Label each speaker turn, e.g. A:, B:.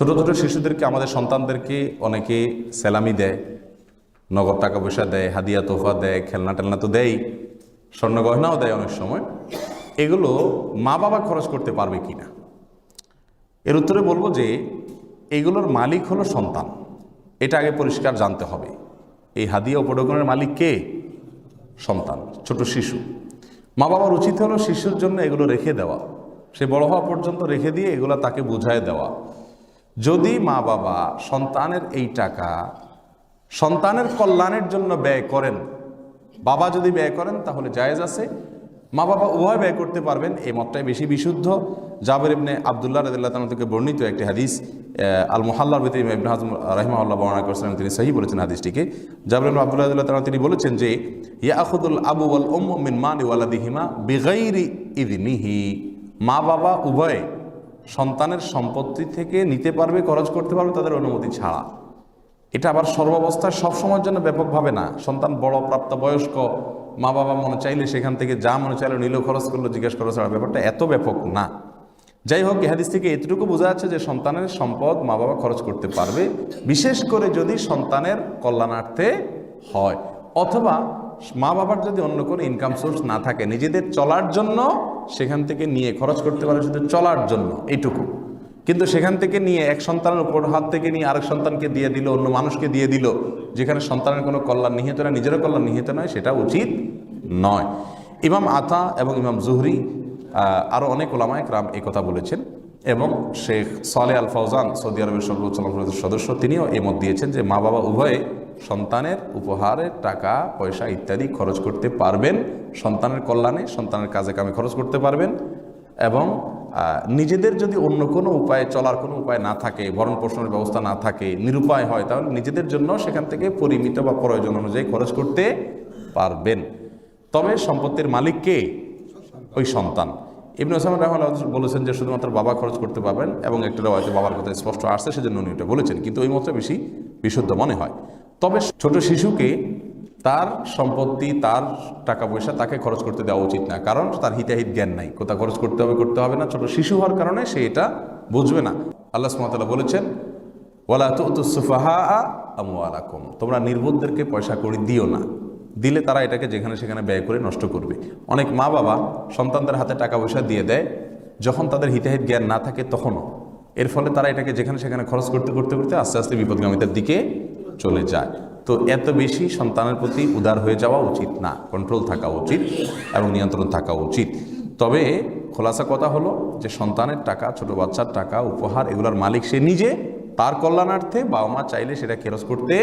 A: ছোট ছোট শিশুদেরকে, আমাদের সন্তানদেরকে অনেকে সেলামি দেয়, নগদ টাকা পয়সা দেয়, হাদিয়া তোফা দেয়, খেলনা টেলনা তো দেয় স্বর্ণ গয়নাও দেয় অনেক সময়। এগুলো মা বাবা খরচ করতে পারবে কি না এর উত্তরে বলব যে, এগুলোর মালিক হলো সন্তান। এটা আগে পরিষ্কার জানতে হবে। এই হাদিয়া উপঢৌকনের মালিক কে? সন্তান, ছোট শিশু। মা বাবার উচিত হলো শিশুর জন্য এগুলো রেখে দেওয়া। সে বড় হওয়া পর্যন্ত রেখে দিয়ে এগুলো তাকে বুঝায় দেওয়া। যদি মা বাবা সন্তানের এই টাকা সন্তানের কল্যাণের জন্য ব্যয় করেন, বাবা যদি ব্যয় করেন তাহলে জায়েজ আছে। মা বাবা উভয় ব্যয় করতে পারবেন, এই মতটাই বেশি বিশুদ্ধ। জাবের ইবনে আবদুল্লাহ রদুল্লাহ তালা থেকে বর্ণিত একটি হাদিস আল মোহাল্লার ভিতরে ইবনে হাজম রাহিমাউল্লাহ বর্ণনা করেছিলেন তিনি সহি বলেছেন হাদিসটিকে। জাবের ইবনে আবদুল্লাহ তালা তিনি বলেছেন যে, ইয়াখুদুল আবু ওয়াল উম মিন মানি ওয়ালাদিহিমা বিগাইরি ইদনিহি। মা বাবা উভয়ে সন্তানের সম্পত্তি থেকে নিতে পারবে, খরচ করতে পারবে তাদের অনুমতি ছাড়া। এটা আবার সর্বাবস্থায় সবসময়ের জন্য ব্যাপকভাবে না। সন্তান বড় প্রাপ্ত বয়স্ক মা বাবা মনে চাইলে সেখান থেকে যা মনে চাইলে নিল, খরচ করল, জিজ্ঞেস করা ছাড়া। ব্যাপারটা এত ব্যাপক না। যাই হোক ইহাদিস থেকে এতটুকু বোঝা যাচ্ছে যে সন্তানের সম্পদ মা বাবা খরচ করতে পারবে, বিশেষ করে যদি সন্তানের কল্যাণার্থে হয়। অথবা মা বাবার যদি অন্য কোনো ইনকাম সোর্স না থাকে, নিজেদের চলার জন্য সেখান থেকে নিয়ে খরচ করতে পারে শুধু চলার জন্য, এইটুকু। কিন্তু সেখান থেকে নিয়ে এক সন্তানের উপর হাত থেকে নিয়ে আরেক সন্তানকে দিয়ে দিল, অন্য মানুষকে দিয়ে দিল, যেখানে সন্তানের কোনো কল্যাণ নিহিত নয়, নিজেরও কল্যাণ নিহিত নয়, সেটা উচিত নয়। ইমাম আতা এবং ইমাম জুহরি আরও অনেক ওলামায় রাম এই কথা বলেছেন এবং শেখ সালে আল ফৌজান সৌদি আরবের সর্বোচ্চ সদস্য, তিনিও এই মত দিয়েছেন যে মা বাবা উভয়ে সন্তানের উপহারের টাকা, পয়সা ইত্যাদি খরচ করতে পারবেন। সন্তানের কল্যাণে, সন্তানের কাজে কামে খরচ করতে পারবেন। এবং নিজেদের যদি অন্য কোনো উপায়ে, চলার কোনো উপায় না থাকে, ভরণ পোষণের ব্যবস্থা না থাকে, নিরুপায় হয়, তাহলে নিজেদের জন্য সেখান থেকে পরিমিত বা প্রয়োজন অনুযায়ী খরচ করতে পারবেন। তবে সম্পত্তির মালিক কে? ওই সন্তান। ইবনে ওসামান রহমান বলেছেন যে শুধুমাত্র বাবা খরচ করতে পারবেন এবং একটা হয়তো বাবার কথা স্পষ্ট আসছে, সেজন্য উনি এটা বলেছেন। কিন্তু ওই মতটা বেশি বিশুদ্ধ মনে হয়। তবে ছোট শিশুকে তার সম্পত্তি, তার টাকা পয়সা তাকে খরচ করতে দেওয়া উচিত না। কারণ তার হিতাহিত জ্ঞান নাই। কোথা খরচ করতে হবে করতে হবে না। ছোট শিশু হওয়ার কারণে সে এটা বুঝবে না। আল্লাহ সুমতাল্লাহ বলেছেন, ওয়ালা তো সুফাহা আমওয়ালাকুম। তোমরা নির্বোধদেরকে পয়সা করে দিও না। দিলে তারা এটাকে যেখানে সেখানে ব্যয় করে নষ্ট করবে। অনেক মা বাবা সন্তানদের হাতে টাকা পয়সা দিয়ে দেয়। যখন তাদের হিতাহিত জ্ঞান না থাকে তখনও। এর ফলে তারা এটাকে যেখানে সেখানে খরচ করতে করতে করতে আস্তে আস্তে বিপদগামিতার দিকে চলে যায়। তো এত বেশি সন্তানের প্রতি উদার হয়ে যাওয়া উচিত না। কন্ট্রোল থাকা উচিত এবং নিয়ন্ত্রণ থাকা উচিত। তবে খোলাসা কথা হলো যে সন্তানের টাকা, ছোট বাচ্চার টাকা, উপহার এগুলোর মালিক সে নিজে। তার কল্যাণার্থে বাবা মা চাইলে সেটা খরচ করতে